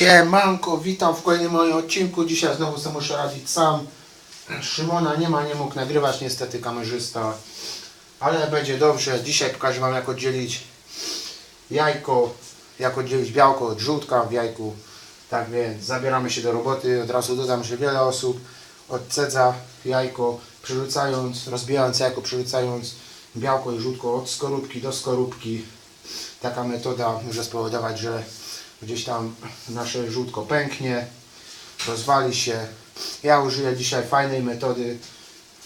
Siemanko, witam w kolejnym moim odcinku. Dzisiaj znowu sobie muszę radzić sam. Szymona nie ma, nie mógł nagrywać niestety kamerzysta. Ale będzie dobrze. Dzisiaj pokażę Wam jak oddzielić jajko, jak oddzielić białko od żółtka w jajku. Tak więc zabieramy się do roboty. Od razu dodam, że wiele osób odcedza jajko, przerzucając, rozbijając jajko, przerzucając białko i żółtko od skorupki do skorupki. Taka metoda może spowodować, że gdzieś tam nasze żółtko pęknie, rozwali się. Ja użyję dzisiaj fajnej metody.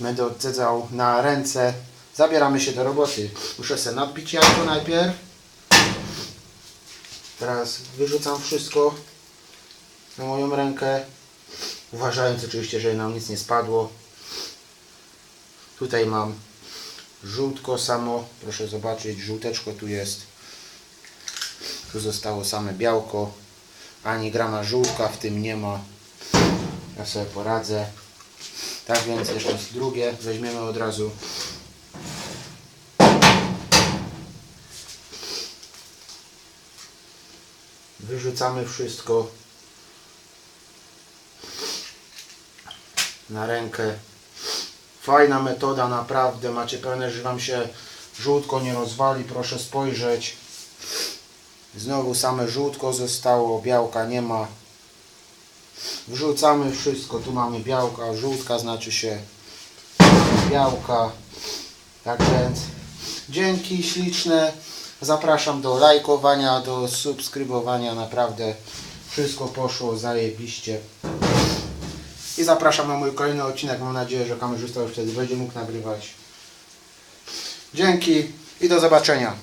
Będę odcedzał na ręce. Zabieramy się do roboty. Muszę sobie nadbić jajko najpierw. Teraz wyrzucam wszystko na moją rękę. Uważając oczywiście, że nam nic nie spadło. Tutaj mam żółtko samo. Proszę zobaczyć, żółteczko tu jest. Tu zostało same białko. Ani grama żółtka w tym nie ma. Ja sobie poradzę. Tak więc jeszcze drugie weźmiemy od razu. Wyrzucamy wszystko na rękę. Fajna metoda, naprawdę. Macie pewne, że Wam się żółtko nie rozwali. Proszę spojrzeć. Znowu same żółtko zostało, białka nie ma. Wrzucamy wszystko. Tu mamy białka, żółtka znaczy się białka. Tak więc dzięki śliczne. Zapraszam do lajkowania, do subskrybowania. Naprawdę wszystko poszło zajebiście. I zapraszam na mój kolejny odcinek. Mam nadzieję, że kamerzysta już wtedy będzie mógł nagrywać. Dzięki i do zobaczenia.